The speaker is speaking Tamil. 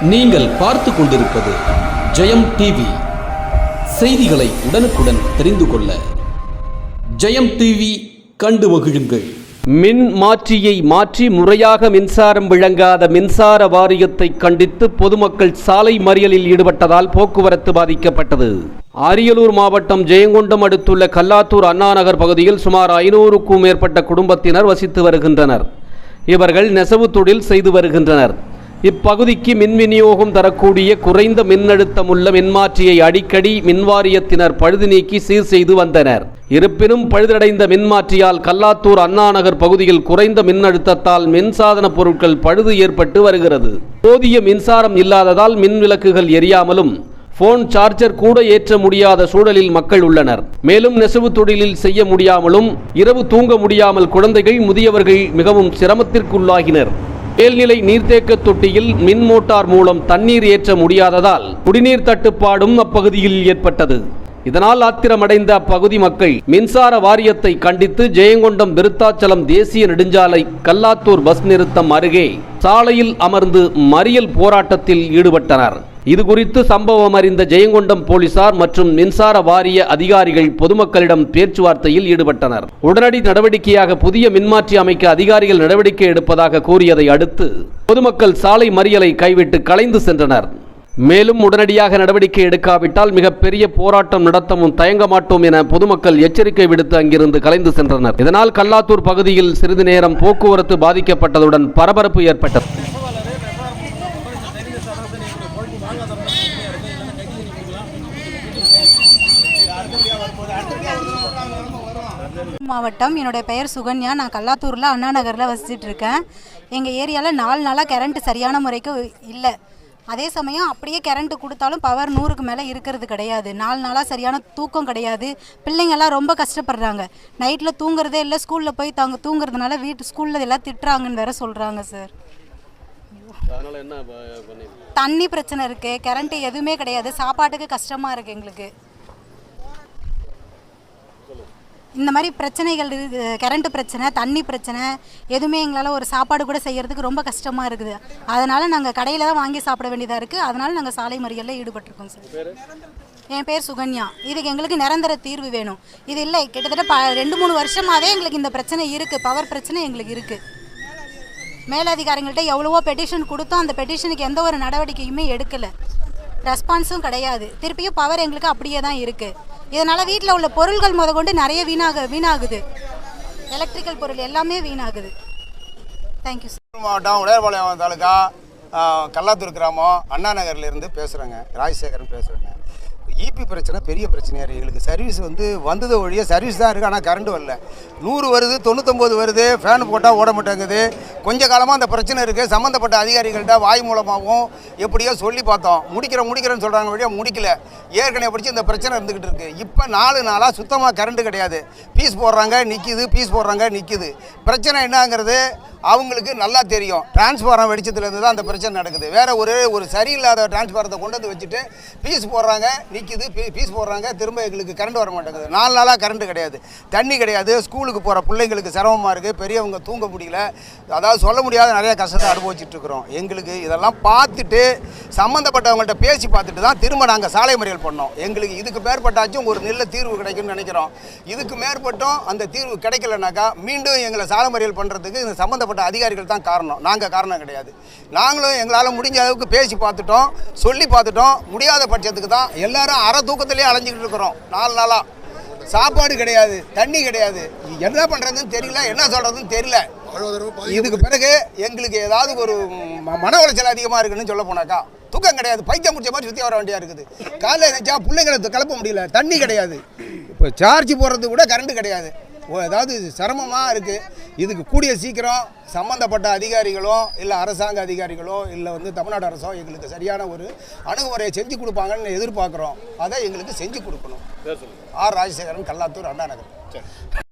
நீங்கள் பார்த்து கொண்டிருப்பது ஜெயம் டிவி. செய்திகளை உடனுக்குடன் தெரிந்து கொள்ள ஜெயம் டிவி கண்டு மகிழுங்கள். மின் மாற்றியை மாற்றி முறையாக மின்சாரம் விளங்காத மின்சார வாரியத்தை கண்டித்து பொதுமக்கள் சாலை மறியலில் ஈடுபட்டதால் போக்குவரத்து பாதிக்கப்பட்டது. அரியலூர் மாவட்டம் ஜெயங்கொண்டம் அடுத்துள்ள கல்லாத்தூர் அண்ணாநகர் பகுதியில் சுமார் ஐநூறுக்கும் மேற்பட்ட குடும்பத்தினர் வசித்து வருகின்றனர். இவர்கள் நெசவு தொழில் செய்து வருகின்றனர். இப்பகுதிக்கு மின் விநியோகம் தரக்கூடிய குறைந்த மின்னழுத்தமுள்ள மின்மாற்றியை அடிக்கடி மின்வாரியத்தினர் பழுது நீக்கி சீர் செய்து வந்தனர். இருப்பினும் பழுதடைந்த மின்மாற்றியால் கல்லாத்தூர் அண்ணாநகர் பகுதியில் குறைந்த மின்னழுத்தத்தால் மின்சாதன பொருட்கள் பழுது ஏற்பட்டு வருகிறது. போதிய மின்சாரம் இல்லாததால் மின் விளக்குகள் எரியாமலும் போன் சார்ஜர் கூட ஏற்ற முடியாத சூழலில் மக்கள் உள்ளனர். மேலும் நெசவு தொழிலில் செய்ய முடியாமலும் இரவு தூங்க முடியாமல் குழந்தைகள் முதியவர்கள் மிகவும் சிரமத்திற்குள்ளாகினர். மேல்நிலை நீர்த்தேக்க தொட்டியில் மின் மோட்டார் மூலம் தண்ணீர் ஏற்ற முடியாததால் குடிநீர் தட்டுப்பாடும் அப்பகுதியில் ஏற்பட்டது. இதனால் ஆத்திரமடைந்த அப்பகுதி மக்கள் மின்சார வாரியத்தை கண்டித்து ஜெயங்கொண்டம் விருத்தாச்சலம் தேசிய நெடுஞ்சாலை கல்லாத்தூர் பஸ் நிறுத்தம் அருகே சாலையில் அமர்ந்து மறியல் போராட்டத்தில் ஈடுபட்டனர். இது குறித்து சம்பவம் அறிந்த ஜெயங்கொண்டம் போலீசார் மற்றும் மின்சார வாரிய அதிகாரிகள் பொதுமக்களிடம் பேச்சுவார்த்தையில் ஈடுபட்டனர். உடனடி நடவடிக்கையாக புதிய மின்மாற்றி அமைக்க அதிகாரிகள் நடவடிக்கை எடுப்பதாக கூறியதை அடுத்து பொதுமக்கள் சாலை மறியலை கைவிட்டு கலைந்து சென்றனர். மேலும் உடனடியாக நடவடிக்கை எடுக்காவிட்டால் மிகப்பெரிய போராட்டம் நடத்தவும் தயங்க மாட்டோம் என பொதுமக்கள் எச்சரிக்கை விடுத்து அங்கிருந்து கலைந்து சென்றனர். இதனால் கல்லாத்தூர் பகுதியில் சிறிது நேரம் போக்குவரத்து பாதிக்கப்பட்டதுடன் பரபரப்பு ஏற்பட்டது. மாவட்டம். என்னுடைய பெயர் சுகன்யா. நான் கல்லாத்தூரில் அண்ணா நகரில் வசிச்சுட்டு இருக்கேன் எங்கள் ஏரியாவில் நாலு நாளாக கரண்ட் சரியான முறைக்கு இல்லை. அதே சமயம் அப்படியே கரண்ட் கொடுத்தாலும் பவர் நூறுக்கு மேலே இருக்கிறது கிடையாது. நாலு நாளாக சரியான தூக்கம் கிடையாது. பிள்ளைங்கள்லாம் ரொம்ப கஷ்டப்படுறாங்க. நைட்டில் தூங்குறதே இல்லை ஸ்கூலில் போய் தாங்க தூங்குறதுனால வீட்டு ஸ்கூலில் எல்லாம் திட்டுறாங்கன்னு வேற சொல்கிறாங்க சார். தண்ணி பிரச்சனை இருக்குது கரண்ட்டு எதுவுமே கிடையாது. சாப்பாட்டுக்கு கஷ்டமாக இருக்குது எங்களுக்கு. இந்த மாதிரி பிரச்சனைகள் இருக்குது கரண்ட் பிரச்சனை தண்ணி பிரச்சனை எதுவுமே எங்களால் ஒரு சாப்பாடு கூட செய்யறதுக்கு ரொம்ப கஷ்டமாக இருக்குது. அதனால் நாங்கள் கடையில் தான் வாங்கி சாப்பிட வேண்டியதாக இருக்குது அதனால் நாங்கள் சாலை மறியலில் ஈடுபட்டிருக்கோம் சார். என் பேர் சுகன்யா. இதுக்கு எங்களுக்கு நிரந்தர தீர்வு வேணும். இது இல்லை கிட்டத்தட்ட ப ரெண்டு மூணு வருஷமாகவே எங்களுக்கு இந்த பிரச்சனை இருக்குது பவர் பிரச்சனை எங்களுக்கு இருக்குது மேலதிகாரிகள்கிட்ட எவ்வளவோ பெட்டிஷன் கொடுத்தோம். அந்த பெட்டிஷனுக்கு எந்த ஒரு நடவடிக்கையுமே எடுக்கலை. ரெஸ்பான்ஸும் கிடையாது. திருப்பியும் பவர் எங்களுக்கு அப்படியே தான் இருக்குது இதனால் வீட்டில் உள்ள பொருள்கள் முத கொண்டு நிறைய வீணாக வீணாகுது. எலக்ட்ரிக்கல் பொருள் எல்லாமே வீணாகுது. தேங்க்யூ சார் மாவட்டம் உடையபாளையம் தாலுக்கா கல்லாத்தூர் கிராமம் அண்ணா நகர்லேருந்து பேசுகிறேங்க ராஜசேகரன் பேசுகிறேங்க ஈபி பிரச்சனை பெரிய பிரச்சனையாக இருக்குது எங்களுக்கு சர்வீஸ் வந்து வந்தது ஒழிய சர்வீஸ் தான் இருக்குது ஆனால் கரண்ட் வரல. நூறு வருது தொண்ணூத்தொம்பது வருது. ஃபேன் போட்டால் ஓட மாட்டேங்குது. கொஞ்ச காலமாக அந்த பிரச்சனை இருக்குது சம்மந்தப்பட்ட அதிகாரிகள்கிட்ட வாய் மூலமாகவும் எப்படியோ சொல்லி பார்த்தோம். முடிக்கிற முடிக்கிறேன்னு சொல்கிறாங்க வழியாக முடிக்கல. ஏற்கனவே பிடிச்சி இந்த பிரச்சனை இருந்துக்கிட்டு இருக்குது இப்போ நாலு நாளாக சுத்தமாக கரண்ட் கிடையாது. பீஸ் போடுறாங்க நிற்கிது பீஸ் போடுறாங்க நிற்கிது பிரச்சனை என்னங்கிறது அவங்களுக்கு நல்லா தெரியும். டிரான்ஸ்ஃபாரம் வெடிச்சதுலேருந்து தான் அந்த பிரச்சனை நடக்குது. வேற ஒரு ஒரு சரியில்லாத டிரான்ஸ்ஃபாரத்தை கொண்டு வந்து வச்சுட்டு பீஸ் போடுறாங்க நிற்கிது பீஸ் போடுறாங்க திரும்ப எங்களுக்கு கரண்ட் வர மாட்டேங்குது. நாலு நாளாக கரண்ட் கிடையாது. தண்ணி கிடையாது. ஸ்கூலுக்கு போகிற பிள்ளைங்களுக்கு சிரமமாக இருக்குது பெரியவங்க தூங்க முடியல. அதாவது சொல்ல முடியாத நிறைய கஷ்டத்தை அனுபவிச்சுட்டு இருக்கிறோம். எங்களுக்கு இதெல்லாம் பார்த்துட்டு சம்மந்தப்பட்டவங்கள்ட்ட பேசி பார்த்துட்டு தான் திரும்ப நாங்கள் சாலை மறியல் பண்ணோம். எங்களுக்கு இதுக்கு மேற்பட்டாச்சும் ஒரு நல்ல தீர்வு கிடைக்கும்னு நினைக்கிறோம். இதுக்கு மேற்பட்டும் அந்த தீர்வு கிடைக்கலனாக்கா மீண்டும் எங்களை சாலை மறியல் பண்ணுறதுக்கு இந்த சம்மந்தப்பட்ட அதிகாரிகள் தான் காரணம். நாங்கள் காரணம் கிடையாது. நாங்களும் எங்களால் முடிஞ்ச அளவுக்கு பேசி பார்த்துட்டோம் சொல்லி பார்த்துட்டோம். முடியாத பட்சத்துக்கு தான் எல்லாரும் அரை தூக்கத்திலேயே அலைஞ்சிக்கிட்டு இருக்கிறோம். நாலு நாளாக சாப்பாடு கிடையாது தண்ணி கிடையாது. என்ன பண்ணுறதுன்னு தெரியல என்ன சொல்கிறதுன்னு தெரியல. இதுக்கு பிறகு எங்களுக்கு ஏதாவது ஒரு மன உளைச்சல் அதிகமாக இருக்குன்னு சொல்ல போனாக்கா தூக்கம் கிடையாது. பைத்தியம் முடிச்ச மாதிரி சுற்றி வர வேண்டியா இருக்குது. காலையில் நினச்சா பிள்ளைங்களை கிளப்ப முடியல. தண்ணி கிடையாது. இப்போ சார்ஜ் போடுறது கூட கரண்ட் கிடையாது. ஏதாவது சிரமமாக இருக்குது இதுக்கு கூடிய சீக்கிரம் சம்மந்தப்பட்ட அதிகாரிகளோ இல்லை அரசாங்க அதிகாரிகளோ இல்லை வந்து தமிழ்நாடு அரசோ எங்களுக்கு சரியான ஒரு அணுகுமுறையை செஞ்சு கொடுப்பாங்கன்னு எதிர்பார்க்குறோம். அதை எங்களுக்கு செஞ்சு கொடுக்கணும். ஆர். ராஜசேகரன் கல்லாத்தூர் அண்ணா நகர்